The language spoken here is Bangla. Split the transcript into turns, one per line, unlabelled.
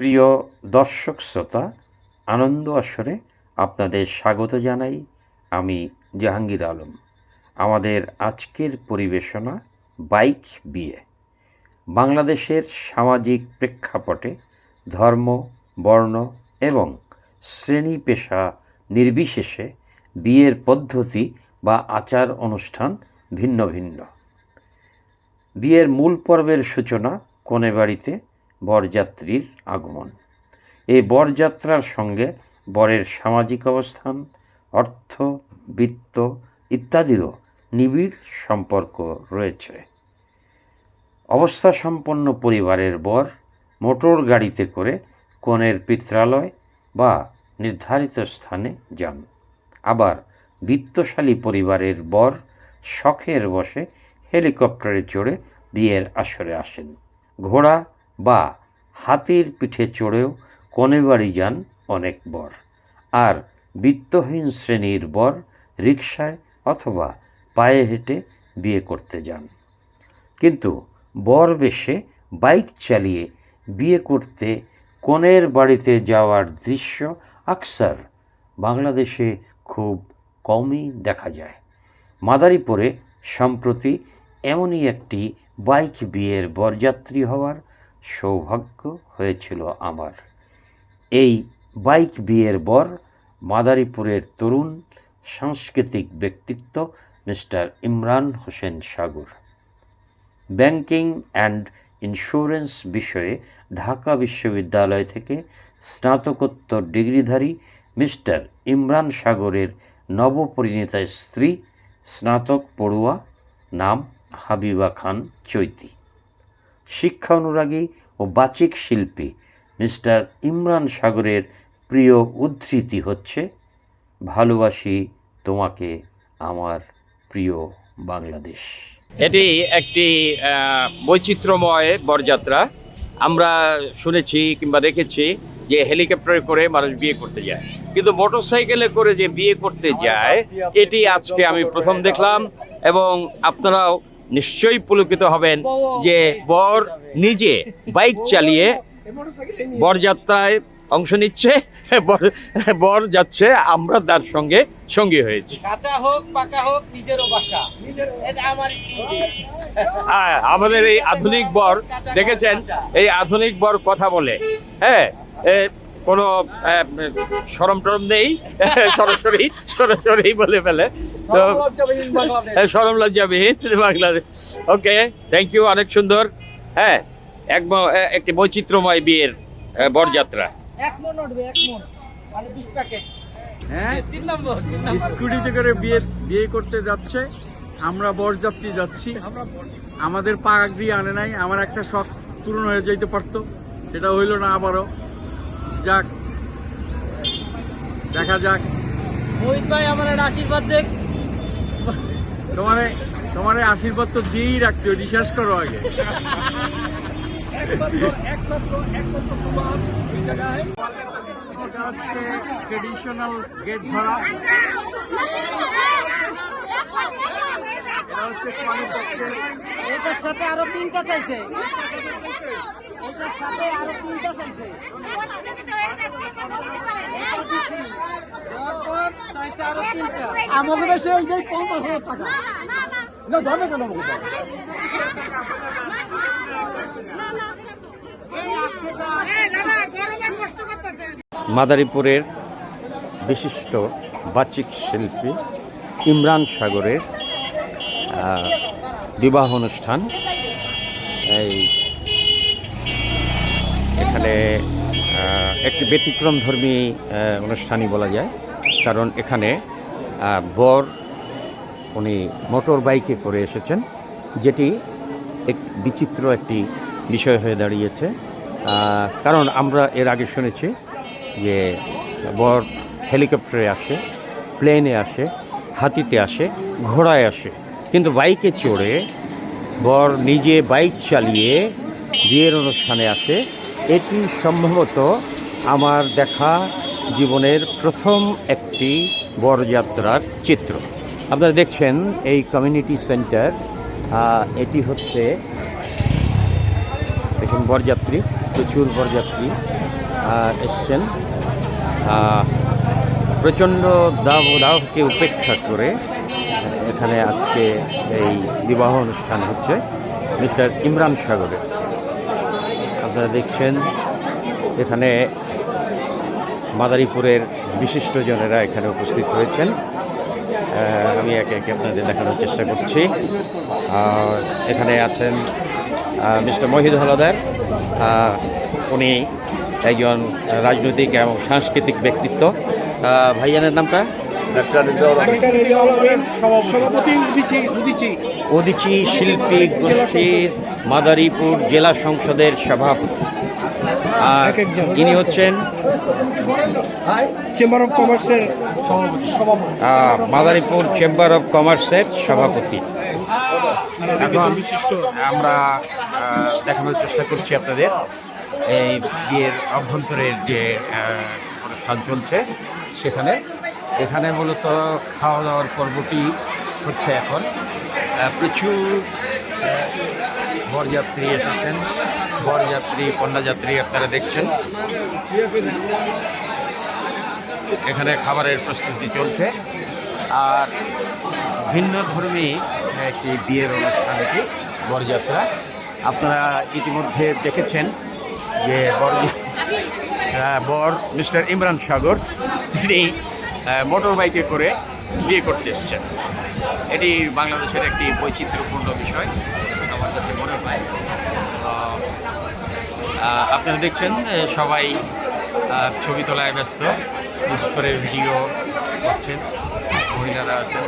প্রিয় দর্শক শ্রোতা, আনন্দ আসরে আপনাদের স্বাগত জানাই আমি জাহাঙ্গীর আলম। আমাদের আজকের পরিবেশনা বাইক বিয়ে। বাংলাদেশের সামাজিক প্রেক্ষাপটে ধর্ম, বর্ণ এবং শ্রেণি পেশা নির্বিশেষে বিয়ের পদ্ধতি বা আচার অনুষ্ঠান ভিন্ন ভিন্ন। বিয়ের মূল পর্বের সূচনা কনে বাড়িতে বরযাত্রীর আগমন। এই বরযাত্রার সঙ্গে বরের সামাজিক অবস্থান, অর্থ, বৃত্ত ইত্যাদিরও নিবিড় সম্পর্ক রয়েছে। অবস্থা সম্পন্ন পরিবারের বর মোটর গাড়িতে করে কনের পিত্রালয় বা নির্ধারিত স্থানে যান। আবার বিত্তশালী পরিবারের বর শখের বসে হেলিকপ্টারে চড়ে বিয়ের আসরে আসেন। ঘোড়া বা হাতির পিঠে চড়েও কনে বাড়ি যান অনেক বর। আর বিত্তহীন শ্রেণির বর রিকশায় অথবা পায়ে হেঁটে বিয়ে করতে যান। কিন্তু বর বেশে বাইক চালিয়ে বিয়ে করতে কনের বাড়িতে যাওয়ার দৃশ্য আকসার বাংলাদেশে খুব কমই দেখা যায়। মাদারীপুরে সম্প্রতি এমনই একটি বাইক বিয়ের বরযাত্রী হওয়ার সৌভাগ্য হয়েছিল আমার। এই বাইক বিয়ের বর মাদারীপুরের তরুণ সাংস্কৃতিক ব্যক্তিত্ব mister Imran Hossain Sagar. Banking and insurance বিষয়ে ঢাকা বিশ্ববিদ্যালয় থেকে স্নাতকোত্তর ডিগ্রিধারী মিস্টার ইমরান সাগরের নবপরিণীতা স্ত্রী, স্নাতক পড়ুয়া, নাম হাবিবা খান চৈতি। শিক্ষা অনুরাগী ও বাচিক শিল্পী মিস্টার ইমরান সাগরের প্রিয় উদ্ধৃতি হচ্ছে, ভালোবাসি তোমাকে, আমার প্রিয় বাংলাদেশ।
এটি একটি বৈচিত্র্যময় বরযাত্রা। আমরা শুনেছি কিংবা দেখেছি যে হেলিকপ্টারে করে মানুষ বিয়ে করতে যায়। কিন্তু মোটরসাইকেলে করে যে বিয়ে করতে যায়, এটি আজকে আমি প্রথম দেখলাম এবং আপনারাও নিশ্চয়ই পুলকিত হবেন যে বর নিজে বাইক চালিয়ে বরযাত্রায় অংশ নিচ্ছে বর যাচ্ছে আমরা তার সঙ্গে সঙ্গী হয়েছি। হ্যাঁ, আমাদের এই আধুনিক বর দেখেছেন? এই আধুনিক বর কথা বলে হ্যাঁ কোনো সরম টরম নেই। সরাসরি সরাসরি বলে ফেলে। তো হ্যাঁ, সরম লজ্জাবিহীন বাংলাদেশ। ওকে থ্যাংক ইউ অনেক সুন্দর। হ্যাঁ এক ব- একটি বৈচিত্র্যময় বিয়ের বরযাত্রা।
এক মন মন। মানে
হ্যাঁ?
তিন নম্বর তিন নম্বর।
স্কুটিতে করে বিয়ে বিয়ে করতে যাচ্ছে। আমরা বরযাত্রী যাচ্ছি। আমাদের পাগড়ি আনে নাই। আমার একটা শখ পূরণ হয়ে যাইতে পারতো। সেটা হইল না আবারও। যাক দেখা যাক
মোহিত ভাই আমার একটা আশীর্বাদ দেখ
তোমারে তোমারে আশীর্বাদ তো দিয়েই রাখছি ওই শেষ করো আগে হচ্ছে ট্রেডিশনাল গেট ধরা এটা হচ্ছে কনেপক্ষের
এটার সাথে আরও তিনটা চাইছে। এটার সাথে আরও তিনটা চাইছে। এটা দিছি। তারপর চাইছে আরও তিনটা। আমাকে বেশি ওই যে পঞ্চাশ হাজার টাকা না ধরে কেন
মাদারীপুরের বিশিষ্ট বাচিক শিল্পী ইমরান সাগরের বিবাহ অনুষ্ঠান। এই এখানে একটি ব্যতিক্রমধর্মী অনুষ্ঠানই বলা যায়। কারণ এখানে বর, উনি মোটর বাইকে করে এসেছেন, যেটি এক বিচিত্র একটি বিষয় হয়ে দাঁড়িয়েছে। কারণ আমরা এর আগে শুনেছি যে বর হেলিকপ্টারে আসে, প্লেনে আসে, হাতিতে আসে, ঘোড়ায় আসে। কিন্তু বাইকে চড়ে বর নিজে বাইক চালিয়ে বিয়ের অনুষ্ঠানে আসে। এটি সম্ভবত আমার দেখা জীবনের প্রথম একটি বরযাত্রার চিত্র। আপনারা দেখছেন এই কমিউনিটি সেন্টার এটি হচ্ছে দেখুন বরযাত্রী, প্রচুর বরযাত্রী এসছেন। প্রচণ্ড দাব দাবকে উপেক্ষা করে এখানে আজকে এই বিবাহ অনুষ্ঠান হচ্ছে মিস্টার ইমরান সাগরের। আপনারা দেখছেন, এখানে মাদারীপুরের বিশিষ্টজনেরা এখানে উপস্থিত হয়েছেন। আমি একে একে আপনাদের দেখানোর চেষ্টা করছি। আর এখানে আছেন মিস্টার মহিদ হলাদার। উনি একজন রাজনৈতিক এবং সাংস্কৃতিক ব্যক্তিত্ব। ভাইজানের নামটা?
সভাপতি। উদিচি
শিল্পী গোষ্ঠীর মাদারীপুর জেলা সংসদের সভাপতি। আর
একজন।
ইনি হচ্ছেন
চেম্বার অফ কমার্সের
মাদারীপুর চেম্বার অফ কমার্সের সভাপতি। এখন
বিশিষ্ট
আমরা দেখানোর চেষ্টা করছি আপনাদের। এই বিয়ের অভ্যন্তরের যে অনুষ্ঠান চলছে সেখানে এখানে মূলত খাওয়া দাওয়ার পর্বটি হচ্ছে এখন। প্রচুর বরযাত্রী এসেছেন। বরযাত্রী কন্যাযাত্রী আপনারা দেখছেন। এখানে খাবারের প্রস্তুতি চলছে। আর ভিন্ন ধর্মী একটি বিয়ের অনুষ্ঠান এটি, বরযাত্রা। আপনারা ইতিমধ্যে দেখেছেন যে বর বর মিস্টার ইমরান সাগর, তিনি মোটর বাইকে করে বিয়ে করতে এসছেন। এটি বাংলাদেশের একটি বৈচিত্র্যপূর্ণ বিষয়, আমার কাছে মনে হয়। আপনারা দেখছেন সবাই ছবি তোলায় ব্যস্ত। বিশেষ করে ভিডিও করছেন। মহিলারা আছেন।